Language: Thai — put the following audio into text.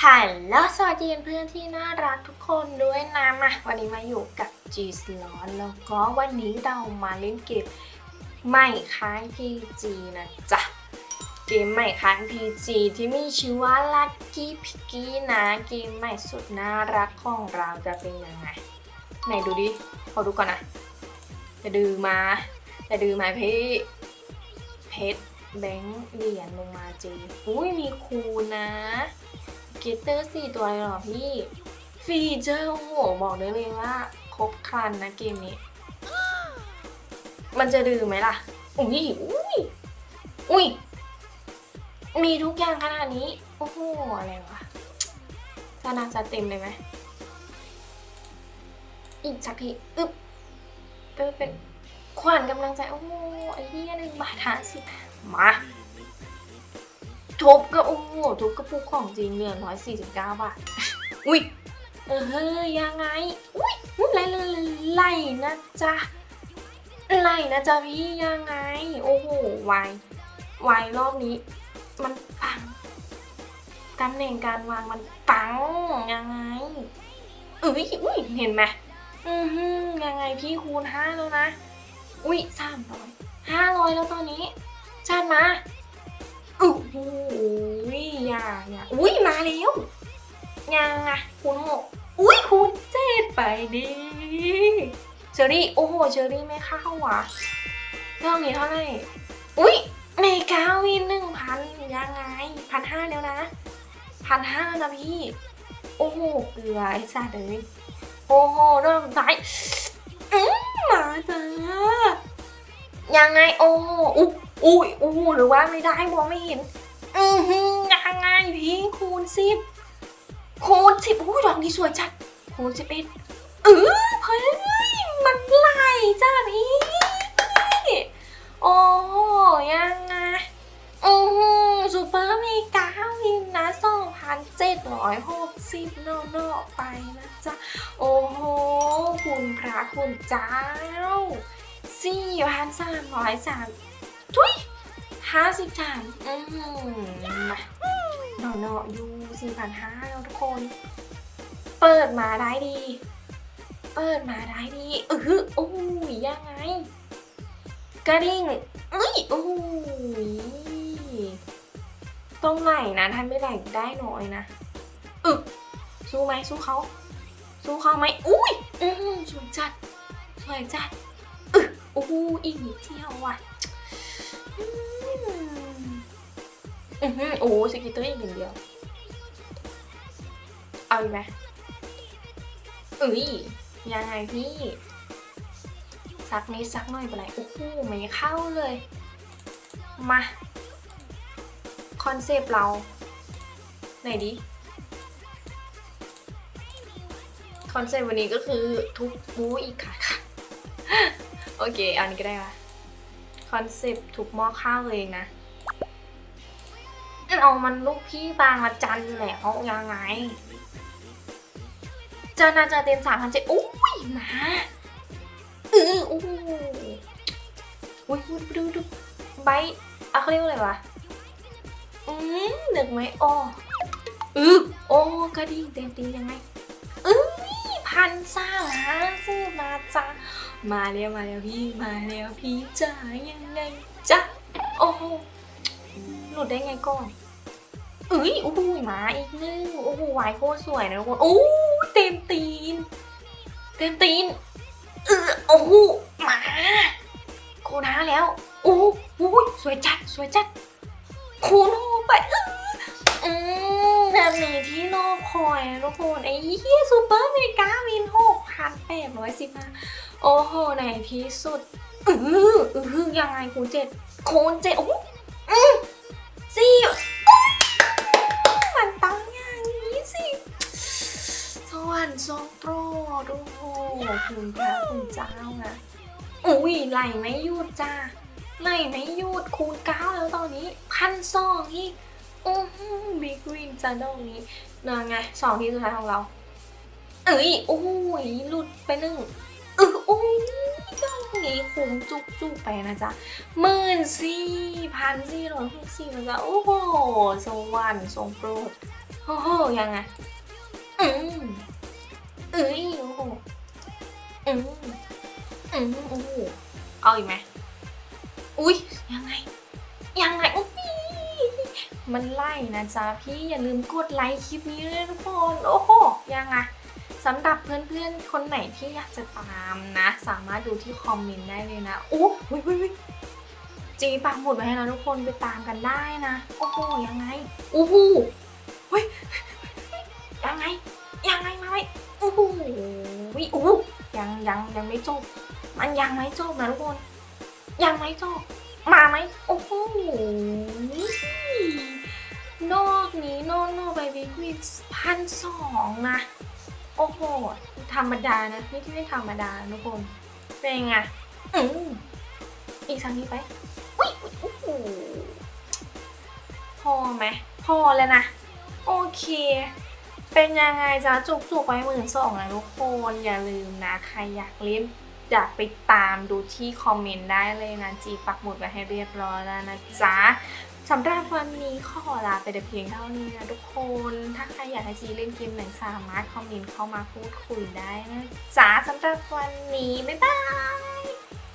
ฮัลโหลสวัสดีเพื่อนที่น่ารักทุกคนด้วยนะมาวันนี้มาอยู่กับ G s l o t แล้วก็วันนี้เรามาเล่นเกมใหม่ค้าง PG นะจ๊ะ เกมใหม่ค้าง PG ที่มีชื่อว่า Lucky Piggy นะเกมใหม่สุดน่ารักของเราจะเป็นยังไง ไหนดูดิขอดูก่อนนะจะดือมาจะดือมาพี่เพชรแบงค์เหรียญลงมาเจอุ้ยมีคูณนะ กิตเตอร์สี่ตัวเลยเหรอพี่ ฟีเจอร์โอ้โหบอกได้เลยว่า ครบครันนะเกมนี้ มันจะดื้อไหมล่ะ อุ้ยอุ้ยอุ้ย มีทุกอย่างขนาดนี้ โอ้โห อะไรวะจะนาจะเต็มเลยไหม อีกสักที อึ๊บเพื่อเป็นขวัญกำลังใจ โอ้โหไอ้เหี้ยหนึ่งบาทห้าสิบมา ทุบก็โอ้โหทุบกระปุกของจริงเหลือร้อยสี่สิบเก้าบาท อุ้ยเออเฮ้ยยังไง อุ้ยอุ้ยไล่ไล่ไล่ไล่นะจ๊ะไล่นะจ๊ะพี่ยังไง โอ้โหวายวายรอบนี้ มันปังตำแหน่งการวางมันปังยังไงเอ้ยอุ้ยเห็นไหมอือฮึยังไงพี่คูณห้าแล้วนะ อุ้ยสามร้อยห้าร้อยแล้วตอนนี้จัดมาอุ้ยอ ย่าอย่าอุ้ยมาแล้วยังอะคูณหกอุ้ยคูณเจ็ดไปดิเชอรี่โอ้โหเชอรี่ไม่เข้าว่ะเรื่องนี้เท่าไหร่อุ้ยเมกาวินหนึ่งพันยังไงพันห้าแล้วนะพันห้านะพี่ โอ้โหเกลือไอ้สัตว์เลยโอ้โหเริ่มได้อืมมาจ้ายังไงโอ้โหอุ๊ยอุ้ยอู้หรือว่าไม่ได้มองไม่เห็น อือหือ ยังไงพี่คูณสิบคูณสิบอู้ดอกนี้สวยจัดคูณสิบเอ็ดเออเฮ้ยมันไหลจ้าพี่ โอ้ยังไงอือหือซูเปอร์เมกาวินนะสองพันเจ็ดร้อยหกสิบโนโนไปนะจ๊ะ โอ้โห คุณพระคุณเจ้าสี่พันสามร้อยสามทุยห้าสิบสามอืม มาหนอหนอยูสี่พันห้าแล้วทุกคน เปิดมาได้ดี เปิดมาได้ดีเออโอ้ยยังไงกระดิ่งเอ้ยโอ้ยตรงไหนนะท่านไม่ไหลได้หน้อยนะอึสู้ไหมสู้เขาสู้เขาไหมอุ้ยอืมสวยจัดสวยจัดอึโอ้อีกนิดเดียวว่ะ อือหือโอ้สกิตเตอร์อีกหนึ่งเดียว เอาอีกไหมเอ้ยยังไงพี่ซักนี้ซักหน่อยไปไหนโอ้โหไม่เข้าเลย มา คอนเซปต์เรา ไหนดิ คอนเซปต์วันนี้ก็คือทุบบูอีกค่ะ โอเค อันนี้ก็ได้ค่ะ คอนเซปต์ทุกหม้อข้าวเลยนะ เอามันลูกพี่บางละจันแหละเอายังไงจะนาจะเต็มสามพันเจ็ดอุ้ยมาเออโอ้โหอุ้ยดูดูใบอะเขาเรียกว่าอะไรวะอืมนึกไหมอ๋ออือโอ้กระดิ่งเต็มตียังไงเอ้ยพันสามห้าสิบมาจ้ามาแล้วมาแล้วพี่มาแล้วพี่จ๋ายังไงจ๊ะโอ้ หลุดได้ไงก่อนเอ้ยโอ้โหมาอีกนึงโอ้โหวายโคตรสวยนะทุกคนโอ้เต็มตีน เต็มตีนเออโอ้โหมาโคนาแล้วโอ้โหสวยจัดสวยจัดโคโนไปอออืมแบบนี้ที่รอคอยนะทุกคนไอ้เหี้ยซูเปอร์เมกาวินหกพันแปดร้อยสิบห้าโอ้โหในที่สุดอืออือยังไงคูณเจ็ดคูณเจ็ดโอ้ ดโอ้โหคุณพระคุณเจ้านะอุ้ยไหลไม่หยุดจ้าไหลไม่หยุดคูณเก้าแล้วตอนนี้พันสองอีกอือบิ๊กวินจ้าดอกนี้นาไงสองที่สุดท้ายของเรา เอ้ยโอ้ยหลุดไปหนึ่งเออโอ้ยเจ้านี้คุ้มจุกจุกไปนะจ๊ะหมื่นสี่พันสี่ร้อยหกสิบนะจ๊ะโอ้โหสวรรค์ทรงโปรดโอ้โหยังไงอืม เอ้ยโอ้โหอืมอืมโอ้โหเอาอีกไหมอุ้ยยังไง ยังไงอุ๊ยมันไล่นะจ๊ะพี่อย่าลืมกดไลค์คลิปนี้ด้วยนะทุกคนโอ้โหยังไงสำหรับเพื่อนๆ คนไหนที่อยากจะตามนะ สามารถดูที่คอมเมนต์ได้เลยนะโอ้ยวิวจีปักหมุดไว้ให้เราทุกคนไปตามกันได้นะ โอ้โหยังไงอู้หูเฮ้ยยังไงยังไงมาไหม อู้หูวิอู้ยังยังยังไม่จบ มันยังไม่จบนะทุกคน ยังไม่จบ มาไหมโอ้โหนอกนี้นอกนอกไปวิกวิกพันสองนะ โอ้โห ธรรมดานะ นี่ที่ไม่ธรรมดาทุกคน เป็นไงอืมอีกสักนิดไปอุ้ยอุ๊ยโอ้โหพอไหมพอแล้วนะ โอเค เป็นยังไงจ๊ะจุกจุกๆไปหมื่นสองนะทุกคนอย่าลืมนะ ใครอยากเล่นอยากไปตามดูที่คอมเมนต์ได้เลยนะ จีปักหมุดไว้ให้เรียบร้อยแล้วนะจ๊ะสำหรับวันนี้ขอลาไปแต่เพียงเท่านี้นะทุกคน ถ้าใครอยากให้จีเล่นเกมไหนสามารถคอมเมนต์เข้ามาพูดคุยได้นะจ๊ะสำหรับวันนี้ บ๊ายบาย